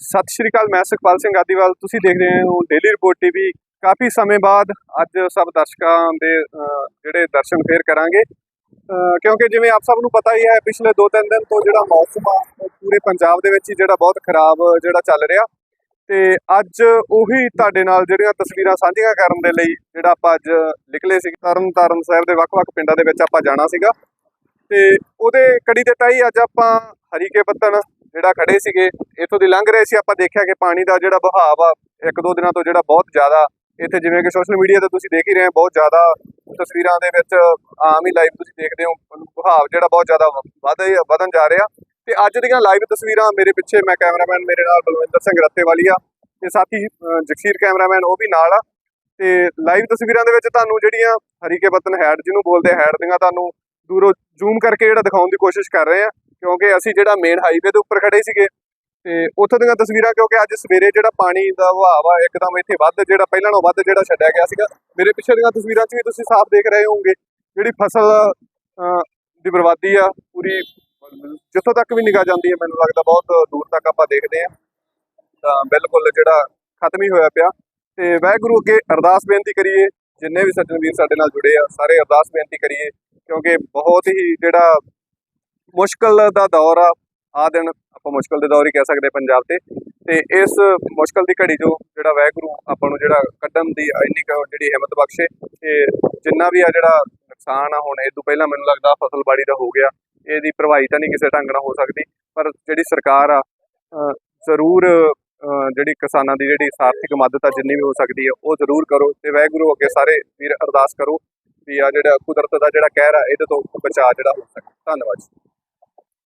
ਸਤਿ ਸ਼੍ਰੀ ਅਕਾਲ, ਮੈਂ ਸੁਖਪਾਲ ਸਿੰਘ ਆਦੀਵਾਲ ਤੁਸੀਂ ਦੇਖ ਰਹੇ ਹੋ ਡੇਲੀ ਰਿਪੋਰਟ ਟੀਵੀ ਕਾਫੀ ਸਮੇਂ ਬਾਅਦ ਅੱਜ ਸਭ ਦਰਸ਼ਕਾਂ ਦੇ ਜਿਹੜੇ ਦਰਸ਼ਨ ਫੇਰ ਕਰਾਂਗੇ। ਕਿਉਂਕਿ ਜਿਵੇਂ ਆਪ ਸਭ ਨੂੰ ਪਤਾ ਹੀ ਹੈ, ਪਿਛਲੇ 2-3 ਦਿਨ ਤੋਂ ਜਿਹੜਾ ਮੌਸਮ ਆ ਪੂਰੇ ਪੰਜਾਬ ਦੇ ਵਿੱਚ ਹੀ ਜਿਹੜਾ ਬਹੁਤ ਖਰਾਬ ਜਿਹੜਾ ਚੱਲ ਰਿਹਾ। ਤੇ ਅੱਜ ਉਹੀ ਤੁਹਾਡੇ ਨਾਲ ਜਿਹੜੀਆਂ ਤਸਵੀਰਾਂ ਸਾਂਝੀਆਂ ਕਰਨ ਦੇ ਲਈ ਜਿਹੜਾ ਆਪਾਂ ਅੱਜ ਨਿਕਲੇ ਸੀ ਤਰਨ ਤਾਰਨ ਸਾਹਿਬ ਦੇ ਵੱਖ-ਵੱਖ ਪਿੰਡਾਂ ਦੇ ਵਿੱਚ ਆਪਾਂ ਜਾਣਾ ਸੀਗਾ। ਤੇ ਉਹਦੇ ਕੜੀ ਦੇ ਤਾਈ ਅੱਜ ਆਪਾਂ ਹਰੀਕੇ ਪੱਤਣ ਜਿਹੜਾ ਖੜੇ ਸੀਗੇ, ਇੱਥੋਂ ਦੀ ਲੰਘ ਰਹੇ ਸੀ। ਆਪਾਂ ਦੇਖਿਆ ਕਿ ਪਾਣੀ ਦਾ ਜਿਹੜਾ ਵਹਾਅ ਆ ਇੱਕ ਦੋ ਦਿਨਾਂ ਤੋਂ ਜਿਹੜਾ ਬਹੁਤ ਜ਼ਿਆਦਾ, ਇੱਥੇ ਜਿਵੇਂ ਕਿ ਸੋਸ਼ਲ ਮੀਡੀਆ ਤੇ ਤੁਸੀਂ ਦੇਖ ਹੀ ਰਹੇ ਹੋ, ਬਹੁਤ ਜ਼ਿਆਦਾ ਤਸਵੀਰਾਂ ਦੇ ਵਿੱਚ ਆਮ ਹੀ ਲਾਈਵ ਤੁਸੀਂ ਦੇਖਦੇ ਹੋ, ਵਹਾਅ ਜਿਹੜਾ ਬਹੁਤ ਜ਼ਿਆਦਾ ਵਧ ਵਧਣ ਜਾ ਰਿਹਾ। ਤੇ ਅੱਜ ਦੀਆਂ ਲਾਈਵ ਤਸਵੀਰਾਂ ਮੇਰੇ ਪਿੱਛੇ ਮੈਂ ਕੈਮਰਾਮੈਨ ਮੇਰੇ ਨਾਲ ਬਲਵਿੰਦਰ ਸਿੰਘ ਰੱਤੇਵਾਲੀ ਆ, ਤੇ ਸਾਥੀ ਜਗਸੀਰ ਕੈਮਰਾਮੈਨ ਉਹ ਵੀ ਨਾਲ ਆ। ਤੇ ਲਾਈਵ ਤਸਵੀਰਾਂ ਦੇ ਵਿੱਚ ਤੁਹਾਨੂੰ ਜਿਹੜੀਆਂ ਹਰੀਕੇ ਪੱਤਨ ਹੈਡ ਜਿਹਨੂੰ ਬੋਲਦੇ ਹੈਡ ਦੀਆਂ ਤੁਹਾਨੂੰ ਦੂਰੋਂ ਜ਼ੂਮ ਕਰਕੇ ਜਿਹੜਾ ਦਿਖਾਉਣ ਦੀ ਕੋਸ਼ਿਸ਼ ਕਰ ਰਹੇ ਆ। ਕਿਉਂਕਿ ਅਸੀਂ ਜਿਹੜਾ ਮੇਨ ਹਾਈਵੇ ਦੇ ਉੱਪਰ ਖੜੇ ਸੀਗੇ ਤੇ ਉੱਥੋਂ ਦੀਆਂ ਤਸਵੀਰਾਂ ਕਿਉਂਕਿ ਅੱਜ ਸਵੇਰੇ ਜਿਹੜਾ ਪਾਣੀ ਦਾ ਵਹਾਅ ਆ ਇੱਕਦਮ ਇੱਥੇ ਵੱਧ ਜਿਹੜਾ ਪਹਿਲਾਂ ਨਾਲੋਂ ਵੱਧ ਜਿਹੜਾ ਛੱਡਿਆ ਗਿਆ ਸੀਗਾ। ਮੇਰੇ ਪਿੱਛੇ ਦੀਆਂ ਤਸਵੀਰਾਂ 'ਚ ਵੀ ਤੁਸੀਂ ਸਾਫ਼ ਦੇਖ ਰਹੇ ਹੋਵੋਗੇ ਜਿਹੜੀ ਫਸਲ ਦੀ ਬਰਬਾਦੀ ਆ, ਪੂਰੀ ਜਿੱਥੋਂ ਤੱਕ ਵੀ ਨਿਗਾਹ ਜਾਂਦੀ ਹੈ, ਮੈਨੂੰ ਲੱਗਦਾ ਬਹੁਤ ਦੂਰ ਤੱਕ ਆਪਾਂ ਦੇਖਦੇ ਆ ਤਾਂ ਬਿਲਕੁਲ ਜਿਹੜਾ ਖਤਮ ਹੀ ਹੋਇਆ ਪਿਆ। ਤੇ ਵਾਹਿਗੁਰੂ ਅੱਗੇ ਅਰਦਾਸ ਬੇਨਤੀ ਕਰੀਏ, ਜਿੰਨੇ ਵੀ ਸੱਜਣ ਵੀਰ ਸਾਡੇ ਨਾਲ ਜੁੜੇ ਆ, ਸਾਰੇ ਅਰਦਾਸ ਬੇਨਤੀ ਕਰੀਏ, ਕਿਉਂਕਿ ਬਹੁਤ ਹੀ ਜਿਹੜਾ ਮੁਸ਼ਕਲ ਦਾ ਦੌਰ ਆ ਆ ਦਿਨ ਆਪਾਂ ਮੁਸ਼ਕਲ ਦੇ ਦੌਰ ਹੀ ਕਹਿ ਸਕਦੇ ਪੰਜਾਬ ਤੇ। ਤੇ ਇਸ ਮੁਸ਼ਕਲ ਦੀ ਘੜੀ ਜੋ ਜਿਹੜਾ ਵਾਹਿਗੁਰੂ ਆਪਾਂ ਨੂੰ ਜਿਹੜਾ ਕੱਢਣ ਦੀ ਇੰਨੀ ਕੁ ਜਿਹੜੀ ਹਿੰਮਤ ਬਖਸ਼ੇ, ਤੇ ਜਿੰਨਾ ਵੀ ਆ ਜਿਹੜਾ ਨੁਕਸਾਨ ਆ ਹੁਣ, ਇਹ ਤੋਂ ਪਹਿਲਾਂ ਮੈਨੂੰ ਲੱਗਦਾ ਫਸਲ ਬਾੜੀ ਦਾ ਹੋ ਗਿਆ। ਇਹਦੀ ਭਰਵਾਈ ਤਾਂ ਨਹੀਂ ਕਿਸੇ ਢੰਗ ਨਾਲ ਹੋ ਸਕਦੀ, ਪਰ ਜਿਹੜੀ ਸਰਕਾਰ ਆ ਜ਼ਰੂਰ ਜਿਹੜੀ ਕਿਸਾਨਾਂ ਦੀ ਜਿਹੜੀ ਸਾਰਥਿਕ ਮਦਦ ਆ ਜਿੰਨੀ ਵੀ ਹੋ ਸਕਦੀ ਹੈ ਉਹ ਜ਼ਰੂਰ ਕਰੋ ਤੇ ਵਾਹਿਗੁਰੂ ਅੱਗੇ ਸਾਰੇ ਵੀਰ ਅਰਦਾਸ ਕਰੋ ਵੀ ਆ ਜਿਹੜਾ ਕੁਦਰਤ ਦਾ ਜਿਹੜਾ ਕਹਿਰ ਆ, ਇਹਦੇ ਤੋਂ ਬਚਾਅ ਜਿਹੜਾ ਹੋ ਸਕੇ। ਧੰਨਵਾਦ ਜੀ।